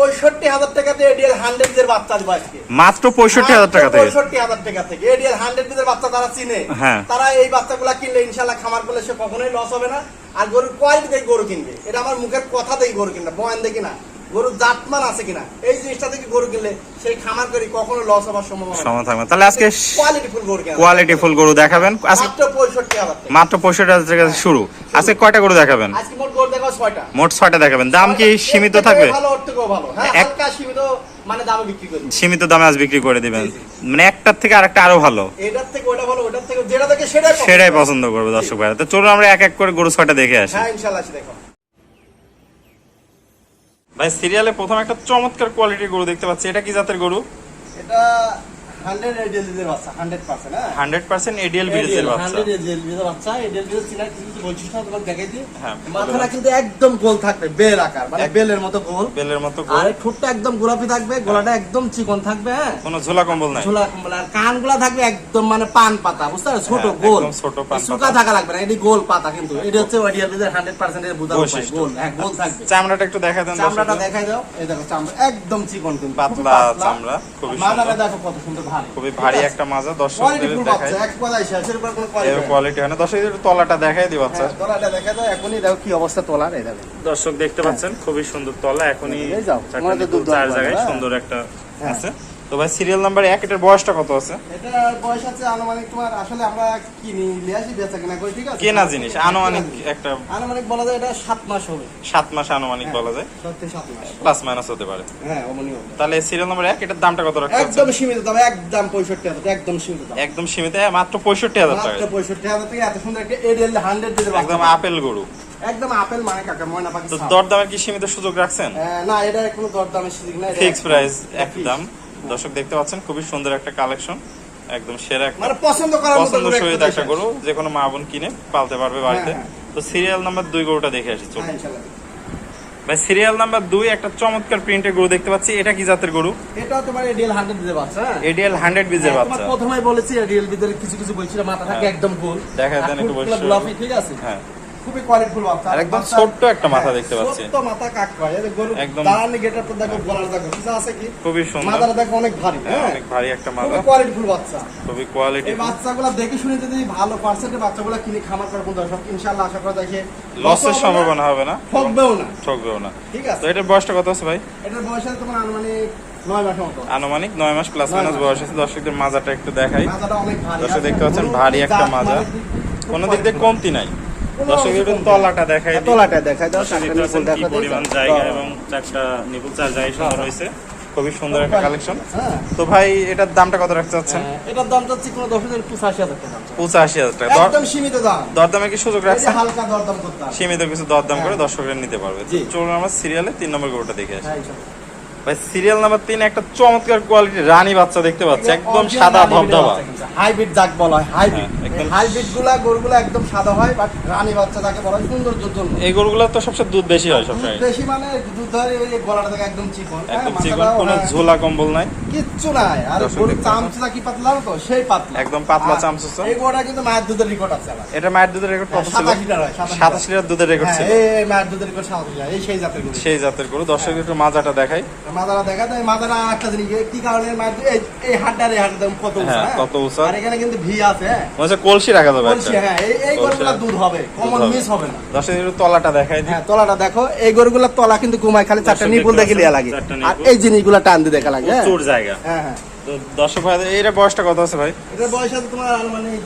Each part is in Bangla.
পঁয়ষট্টি হাজার টাকাতে এডিএল হান্ড্রেড এর বাচ্চা দেবো আজকে। মাত্র পঁয়ষট্টি হাজার টাকা থেকে পঁয়ষট্টি হাজার টাকা থেকে। এডিএল হান্ড্রেড এর বাচ্চা তারা চিনে। হ্যাঁ। তারা এই বাচ্চাগুলা কিনলে ইনশাল্লাহ খামার করলে সে কখনোই লস হবে না। আর গরুর কোয়ালিটি দেখে গরু কিনবে। এটা আমার মুখের কথা দেখে গরু কিনবে। বয়ান দেখি না। গরুর জাতমান আছে কিনা? এই জিনিসটা থেকে গরু কিনলে সেই খামার করি কখনো লস হবার সম্ভাবনা থাকবে তাহলে আজকে কোয়ালিটি ফুল গরু দেখাবেন। মাত্র হাজার মাত্র পঁয়ষট্টি হাজার টাকা থেকে শুরু। আজকে কয়টা গরু দেখাবেন? আজকে মোট গরু মোট দেখাবেন। দাম কি সীমিত থাকবে? ভালো ওর থেকেও ভালো। হ্যাঁ সীমিত মানে দামে বিক্রি করি। সীমিত দামে আজ বিক্রি করে দিবেন। মানে একটার থেকে আরেকটা আরও ভালো। এটার থেকে ওটা ভালো ওটার থেকে যেটা দেখে সেটাই পছন্দ। সেটাই পছন্দ। করবে দর্শক ভাইরা। তো চলুন আমরা এক এক করে গরু ছয়টা দেখে আসি। হ্যাঁ দেখো। ভাই সিরিয়ালে প্রথম একটা চমৎকার কোয়ালিটির গরু দেখতে পাচ্ছি। এটা কি জাতের গরু? এটা হান্ড্রেড এডিএল বিজের বাচ্চা হান্ড্রেড পার্সেন্ট হ্যাঁ? হান্ড্রেড পার্সেন্ট এডিএল বিরিজের বাচ্চা। হান্ড্রেড এডিএল বিজের বাচ্চা এডিএল বিজের চিনার কিছু কিছু বৈশিষ্ট্য তোমাকে দেখাই দিই? হ্যাঁ। মাথাটা কিন্তু একদম গোল থাকবে বেল আকার মানে বেলের মতো গোল। বেলের মতো আর ঠোঁটটা একদম গোলাপি থাকবে গলাটা একদম চিকন থাকবে হ্যাঁ? কোনো ঝোলা কম্বল নাই। ঝোলা কম্বল আর কানগুলা থাকবে একদম মানে পান পাতা বুঝতে পারছ? ছোট গোল। ছোট পান শুকা থাকা লাগবে না এটি গোল পাতা কিন্তু। এটা হচ্ছে ওডিয়াল বিজের হান্ড্রেড পার্সেন্টের বোঝা উপায় গোল হ্যাঁ গোল থাকবে। চামড়াটা একটু দেখা দেন চামড়াটা। দেখাই দাও। এই দেখো চামড়া একদম চিকন কিন্তু পাতলা চামড়া, মাথাটা দেখো কত সুন্দর খুবই ভারী একটা মাজা দর্শকদের দেখায় এর কোয়ালিটি হয় না। দর্শকদের তলাটা দেখাই দিই বাচ্চা। হ্যাঁ তলাটা দেখা যায় এখনই দেখো কি অবস্থা তলার এই দেখো। দর্শক দেখতে পাচ্ছেন খুবই সুন্দর তলা এখনই চার জায়গায় হ্যাঁ। সুন্দর একটা হ্যাঁ। আছে। তো ভাই সিরিয়াল নাম্বার এক এটার বয়সটা কত আছে? এটা বয়স আছে আনুমানিক তোমার আসলে আমরা কিনি নিয়ে আসি বেচা কিনা করি ঠিক আছে? কেনা জিনিস আনুমানিক একটা আনুমানিক বলা যায় এটা সাত মাস হবে। সাত মাস আনুমানিক বলা যায়। সত্যি সাত মাস। প্লাস মাইনাস হতে পারে। হ্যাঁ অমনি হবে। তাহলে সিরিয়াল নাম্বার এক এটার দামটা কত রাখতে একদম সীমিত দাম একদম পঁয়ষট্টি হাজার টাকা, একদম সীমিত দাম। একদম সীমিত হ্যাঁ, মাত্র পঁয়ষট্টি হাজার টাকা। মাত্র পঁয়ষট্টি হাজার থেকে এত সুন্দর একটা এডিএল হান্ড্রেড দিতে একদম আপেল গরু। একদম আপেল মানে কাকা ময়না পাখি। দরদামের কি সীমিত সুযোগ রাখছেন? না এটা কোনো দরদামের সুযোগ না ফিক্স একদম- প্রাইস এক একই। দাম দর্শক দেখতে পাচ্ছেন খুবই সুন্দর একটা কালেকশন একদম সেরা মানে পছন্দ করার পছন্দ সহিত একটা একটা গরু যে কোনো মা বোন কিনে পালতে পারবে বাড়িতে। হ্যাঁ, তো সিরিয়াল নাম্বার দুই গরুটা দেখে আসি চলুন। হ্যাঁ, ভাই সিরিয়াল নাম্বার দুই একটা চমৎকার প্রিন্টের গরু দেখতে পাচ্ছি। এটা কি জাতের গরু? এটাও তোমার এডিএল হান্ড্রেড পারছে হ্যাঁ। এডিএল হান্ড্রেড বিজের হ্যাঁ, বাচ্চা। প্রথমে বলেছি এডিএল ভিতরে কিছু কিছু বলছিল মাথা থাকে হ্যাঁ। একদম গোল আর দেন একটু। গোলাপি ঠিক আছে? হ্যাঁ। খুবই কোয়ালিটিফুল আর একদম ছোট্ট একটা মাথা হ্যাঁ, দেখতে পাচ্ছি। ছোট্ট মাথা কাক কয় এই গরু একদম- দাঁড়ানি গেটার তো দেখো গলার দেখো কিছু আছে কি? খুবই সুন্দর। মাথাটা দেখো অনেক ভারী হ্যাঁ, হ্যাঁ? অনেক ভারী একটা মাথা। খুবই কোয়ালিটিফুল বাচ্চা। খুবই কোয়ালিটি এই বাচ্চাগুলো দেখে শুনে যদি ভালো বাচ্চাগুলো কিনে খামার করার ইনশাআল্লাহ আশা করা যায় লসের সম্ভাবনা হবে না। ঠকবেও না। ঠকবেও না। ঠিক তো আছে। এটার বয়সটা কত আছে ভাই? এটার বয়স আছে তোমার আনুমানিক নয় আনুমানিক নয় মাস প্লাস মাইনাস মাস। বয়স আছে। দর্শকদের মাজাটা একটু দেখাই। অনেক দর্শক দেখতে পাচ্ছেন ভারী একটা মাজা। কোনো দিক দিয়ে কমতি নাই। দর্শক একটু তলাটা দেখাই তলাটা দেখাই দাও দর্শক চারটা দেখতে পাচ্ছেন নিপুল কি পরিমাণ জায়গা এবং চারটা নিপুল চার জায়গায় সুন্দর হয়েছে। খুবই সুন্দর একটা কালেকশন হ্যাঁ। তো ভাই এটার দামটা কত রাখতে চাচ্ছেন? হ্যাঁ, এটার দাম চাচ্ছি কোনো দশ হাজার পঁচাশি হাজার টাকা পঁচাশি হাজার টাকা। একদম সীমিত দাম। দরদামে কি সুযোগ হালকা দরদাম করতে সীমিত কিছু দরদাম করে হ্যাঁ। দর্শকরা নিতে পারবে। চলুন আমরা সিরিয়ালে তিন নম্বর গরুটা দেখে আসি। ভাই সিরিয়াল নাম্বার তিন একটা চমৎকার কোয়ালিটির রানী বাচ্চা দেখতে পাচ্ছি। একদম সাদা ধবধবা। হাইব্রিড জাক বলা হয় হাইব্রিড। হ্যাঁ, হাইব্রিডগুলা গরুগুলা একদম সাদা হয় বাট রানী বাচ্চা তাকে বলা হয় সৌন্দর্যের জন্য এই গরুগুলো তো সবচেয়ে দুধ বেশি হয় সবসময় বেশি মানে দুধ ধরে ওই গলাটা থেকে একদম চিকন। হ্যাঁ, একদম চিকন কোনো হ্যাঁ, ঝোলা কম্বল নাই। কিচ্ছু নাই। আর দেখতে চামচা কি পাতলা তো সেই পাতলা। একদম পাতলা আর চামচুচা। এই গরুটা কিন্তু মায়ের দুধের রেকর্ড আছে এটা মায়ের দুধের রেকর্ড কত ছিল? সাতাশ লিটার হয়, সাতাশ সাতাশ লিটার দুধের রেকর্ড ছিল। এই মায়ের দুধের রেকর্ড সাতাশ লিটার। এই সেই জাতের গরু। সেই জাতের গরু। দর্শক একটু মাজাটা দেখাই। মাদারা দেখা যায় মাদারা একটা জিনিস কি কারণে মায়ের এই এই হাটটার দাম কত উঁচা? কত উঁচা। আর এখানে কিন্তু ভি আছে হ্যাঁ। কলসি রাখা যাবে বলছি হ্যাঁ এই এই গরুগুলা দুধ হবে কমন মিস হবে। না। দর্শক একটু তলাটা দেখাই দিই। হ্যাঁ তলাটা দেখো এই গরুগুলার তলা কিন্তু ঘুমায় খালি চারটা নিপুল দেখে লিয়া লাগে। আর এই জিনিসগুলা টান দিয়ে দেখা লাগে হ্যাঁ। জায়গা। হ্যাঁ হ্যাঁ। দর্শক ভাই এর বয়সটা কত আছে ভাই? এটার বয়স আছে তোমার আনুমানিক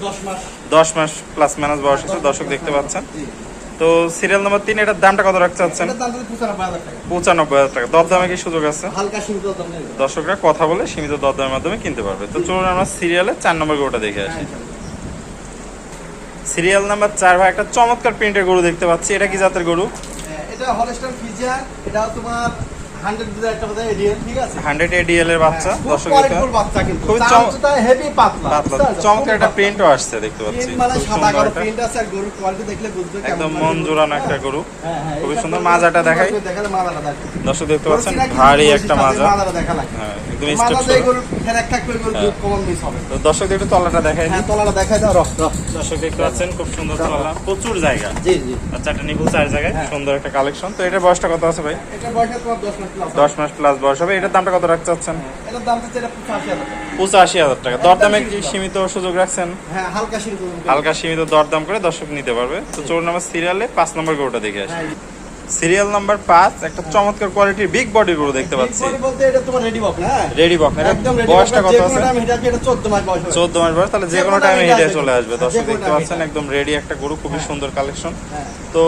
দশ মাস। প্লাস মাইনাস বয়স আছে দর্শক দেখতে পাচ্ছেন। তো সিরিয়াল নাম্বার তিন এটার দামটা কত রাখতে চাচ্ছেন? পঁচানব্বই হাজার টাকা। দরদামে কি সুযোগ আছে? দর্শকরা কথা বলে সীমিত দরদামের মাধ্যমে কিনতে পারবে। তো চলুন আমরা সিরিয়ালে চার নম্বর গরুটা দেখে আসি। সিরিয়াল নাম্বার চার ভাই একটা চমৎকার প্রিন্টের গরু দেখতে পাচ্ছি। এটা কি জাতের গরু? হ্যাঁ, এটা হলস্টার ফিজিয়ান এটা তোমার হান্ড্রেড একটা এডিএল এর বাচ্চা হ্যাঁ, দর্শক খুবই হেভি পাতলা? চমৎকার একটা। প্রিন্টও আসছে দেখতে পাচ্ছি। মানে একটা একদম মন জোড়ানো একটা গরু। হ্যাঁ, হ্যাঁ, খুবই সুন্দর মাজাটা দেখাই। দর্শক দেখতে পাচ্ছেন ভারী একটা মাজা। একদম দর্শক একটু তলাটা দেখাই তলাটা দেখাই দাও, রহ, রহ। দর্শক দেখতে পাচ্ছেন খুব সুন্দর তলা প্রচুর জায়গা। জি, জি। আর চারটা নিপুল চার জায়গায়। সুন্দর একটা কালেকশন তো এটার বয়সটা কত আছে ভাই? এটার বয়স আছে তোমার দশ মাস। দশ মাস প্লাস বয়স হবে। এটার দামটা কত রাখতে চাচ্ছেন? পঁচাশি হাজার টাকা। দরদামের কি সীমিত সুযোগ রাখছেন? হ্যাঁ হালকা সীমিত। দরদাম করে দর্শক নিতে পারবে। তো চোর নাম্বার সিরিয়ালে পাঁচ নম্বর গরুটা দেখে আসি। হ্যাঁ সিরিয়াল নাম্বার পাঁচ একটা চমৎকার কোয়ালিটির বিগ বডি গরু দেখতে পাচ্ছি body বলতে এটা তোমার রেডি বক না হ্যাঁ? রেডি বক এটা একদম বয়সটা কত আছে হেঁটে এটা 14 মাস বয়স হবে। চোদ্দ মাস বয়স তাহলে যে কোনো টাইমে time চলে আসবে দর্শক দেখতে পাচ্ছেন একদম রেডি একটা গরু খুবই সুন্দর কালেকশন হ্যাঁ। তো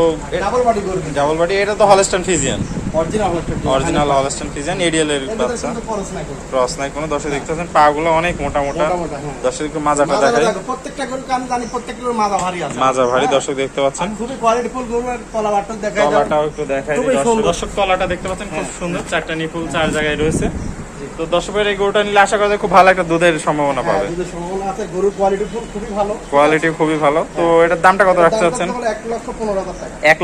Double body গরু ডাবল বডি এটা তো Holstein Friesian. Original Holstein Friesian ADL এর বাচ্চা কিন্তু নাই কোনো। ক্রস নাই কোনো দর্শক দেখতে পাচ্ছেন পা গুলো অনেক মোটা মোটা হ্যাঁ। দর্শক একটু মাজাটা দেখাই প্রত্যেকটা গরুকে আমি জানি প্রত্যেকটার মাজা ভারী আছে। মাজা ভারী হ্যাঁ। দর্শক দেখতে পাচ্ছেন খুবই কোয়ালিটিফুল গরু আর তলা বাটটা দেখাই একটু দেখাই দর্শক। তলাটা দেখতে পাচ্ছেন খুব সুন্দর। চারটা নিপুল চার জায়গায় রয়েছে। তো দর্শকের এই গরুটা নিলে আশা করা যায় খুব ভালো একটা দুধের সম্ভাবনা হ্যাঁ, পাবে। দুধের সম্ভাবনা আছে, গরুর কোয়ালিটিফুল খুবই ভালো। কোয়ালিটি খুবই ভালো। তো এটার দামটা কত রাখতে চাচ্ছেন?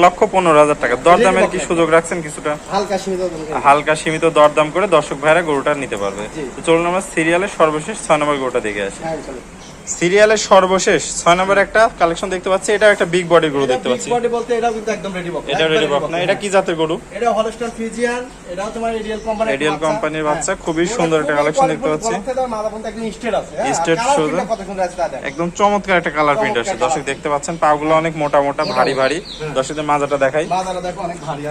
লক্ষ পনেরো হাজার টাকা। দরদামের কি সুযোগ রাখছেন কিছুটা? হালকা সীমিত হালকা সীমিত দরদাম করে দর্শক ভাইরা গরুটা নিতে পারবে। তো চলুন আমরা সিরিয়ালের সর্বশেষ ছয় নম্বর গরুটা দেখে আসি। হ্যাঁ। সিরিয়ালের সর্বশেষ ছয় নম্বর একটা কালেকশন দেখতে পাচ্ছি। এটা একটা বিগ বডি গরু দেখতে পাচ্ছি। body বলতে এটাও কিন্তু একদম ready box, এটা রেডি বক না? হ্যাঁ। এটা কি জাতের গরু? এটা হলস্টাইন ফ্রিজিয়ান এটাও তোমার এডিএল কোম্পানির ADL কোম্পানির বাচ্চা, খুবই সুন্দর একটা কালেকশন দেখতে পাচ্ছি। Straight shoulder। একদম একদম চমৎকার একটা কালার প্রিন্ট আছে দর্শক দেখতে পাচ্ছেন পাগুলো অনেক মোটা মোটা ভারী ভারী। দর্শকদের মাজাটা দেখাই। দেখো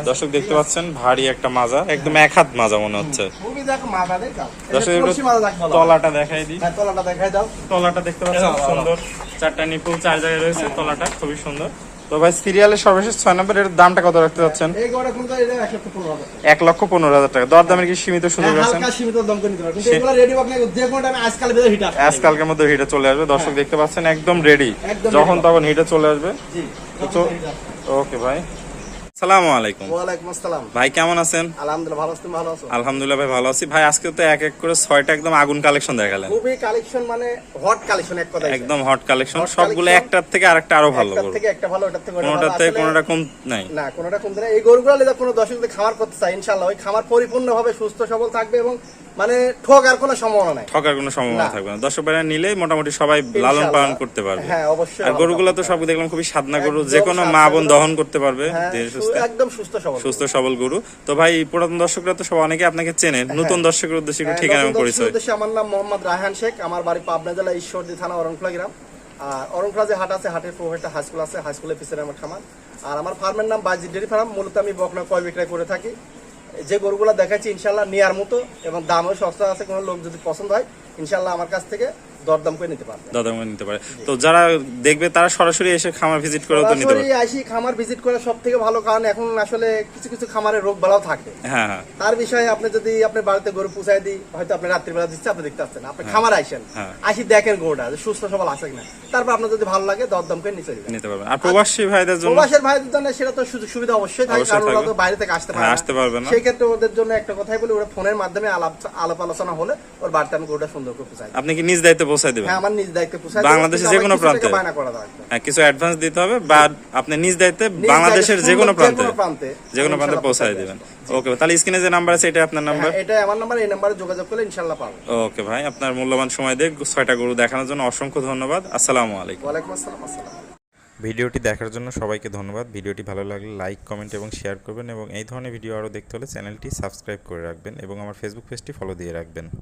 দর্শক দেখতে পাচ্ছেন ভারী একটা মাজা একদম এক হাত মাজা মনে হচ্ছে। দেখো দেখো। দর্শক এটা দেখো হয়। তলাটা দেখাই দিই। হ্যাঁ তলাটা দেখাই দাও। তলাটা দেখতে পাচ্ছেন হ্যাঁ, সুন্দর। চারটা নিপুল চার জায়গায় রয়েছে তলাটা খুবই সুন্দর। তো ভাই সিরিয়ালের সর্বশেষ ছয় নম্বর এর দামটা কত রাখতে এক লক্ষ পনেরো হাজার টাকা। দরদামের কি সীমিত সুযোগ হ্যাঁ, আছে? আজকালকের মধ্যে হিটে চলে আসবে। দর্শক দেখতে পাচ্ছেন একদম রেডি যখন তখন হিটে চলে আসবে। তো চো- ওকে ভাই। সালামু আলাইকুম। ওয়ালাইকুম আসসালাম। ভাই কেমন আছেন? আলহামদুলিল্লাহ ভালো আছি ভালো আছো? আলহামদুলিল্লাহ ভাই ভালো আছি। ভাই আজকে তো এক এক করে ছয়টা একদম আগুন কালেকশন দেখালেন। খুবই কালেকশন মানে হট কালেকশন এক কথা একদম হট কালেকশন সবগুলো একটার থেকে আরেকটা আরও ভালো একটার থেকে একটা ভালো ওটার থেকে। কোনোটার থেকে কোনটা কম নাই। না কোনটা কম নাই। এই গরুগুলো যদি কোনো দর্শক যদি খামার করতে চায় ইনশাল্লাহ ওই খামার পরিপূর্ণভাবে সুস্থ সবল থাকবে এবং মানে ঠকার কোনো সম্ভাবনা নাই। ঠকার কোনো সম্ভাবনা থাকবে না। দর্শক ভাইরা নিলেই মোটামুটি সবাই লালন পালন করতে পারবে। হ্যাঁ অবশ্যই আর গরুগুলো তো সব দেখলাম খুবই সাধনা গরু যে কোনো মা বোন দহন করতে পারবে। হ্যাঁ, একদম সুস্থ সবল সুস্থ সবল গরু। তো ভাই পুরাতন দর্শকরা তো সব অনেকে আপনাকে চেনেন। নতুন দর্শকের উদ্দেশ্যে একটু হ্যাঁ, ঠিকানা এবং পরিচয়। উদ্দেশ্যে আমার নাম মোহাম্মদ রায়হান শেখ। আমার বাড়ি পাবনা জেলা ঈশ্বরদী থানা অরণখোলা গ্রাম। আর অরণখোলা যে হাট আছে হাটের একটা হাই স্কুল আছে। হাই স্কুলের পিছনে আমার খামার। আর আমার ফার্মের নাম বাজি ডেরি ফার্ম। মূলত আমি বকনা কয় বিক্রয় করে থাকি। যে গরুগুলো দেখাচ্ছি, ইনশাল্লাহ নেওয়ার মতো এবং দামও সস্তা আছে, কোনো লোক যদি পছন্দ হয়, ইনশাল্লাহ আমার কাছ থেকে। দরদাম করে নিতে পারবে। দাদা নিতে পারে। তো যারা দেখবে তারা সরাসরি এসে খামার ভিজিট করেও তো নিতে সরাসরি পারে আসি খামার ভিজিট করে সব থেকে ভালো কারণ এখন আসলে কিছু কিছু খামারে রোগ বালাও থাকে। হ্যাঁ হ্যাঁ। তার বিষয়ে আপনি যদি আপনার বাড়িতে গরু দিই হয়তো আপনি রাত্রিবেলা দিচ্ছে আপনি দেখতে আপনি খামার আইসেন হ্যাঁ। আসি দেখেন গরুটা সুস্থ সবল আছে কিনা। তারপর আপনার যদি ভালো লাগে দরদাম করে নিচে নিতে পারবেন। আর প্রবাসী ভাইদের জন্য প্রবাসের ভাইদের জন্য সেটা তো সুযোগ সুবিধা অবশ্যই থাকে কারণ ওরা তো বাইরে থেকে আসতে পারে হ্যাঁ, না। আসতে পারবে না। সেই ক্ষেত্রে ওদের জন্য একটা কথাই বলি ওরা ফোনের মাধ্যমে আলাপ আলাপ আলোচনা হলে ওর বাড়িতে আমি গরুটা সুন্দর করে পুষাই আপনি কি নিজ দায়িত্বে পৌঁছায় দেবেন। হ্যাঁ আমার নিজ দায়িত্বে পুষাই বাংলাদেশের যে কোনো প্রান্তে? হ্যাঁ কিছু অ্যাডভান্স দিতে হবে বা আপনি নিজ দায়িত্বে বাংলাদেশের যে কোনো প্রান্তে যে কোনো প্রান্তে পৌঁছায় পৌঁছায় দেবেন। ওকে তাহলে স্ক্রিনে যে নাম্বার আছে এটা আপনার নাম্বার হ্যাঁ, এটা আমার নাম্বার এই নাম্বারে যোগাযোগ করলে ইনশাল্লাহ পাবো ওকে ভাই আপনার মূল্যবান সময় দিয়ে ছয়টা গরু দেখানোর জন্য অসংখ্য ধন্যবাদ। আসসালামু আলাইকুম। ওয়ালাইকুম আসসালাম আসসালাম। ভিডিওটি দেখার জন্য সবাইকে ধন্যবাদ। ভিডিওটি ভালো লাগলে লাইক কমেন্ট এবং শেয়ার করবেন এবং এই ধরনের ভিডিও আরও দেখতে হলে চ্যানেলটি সাবস্ক্রাইব করে রাখবেন এবং আমার ফেসবুক পেজটি ফলো দিয়ে রাখবেন।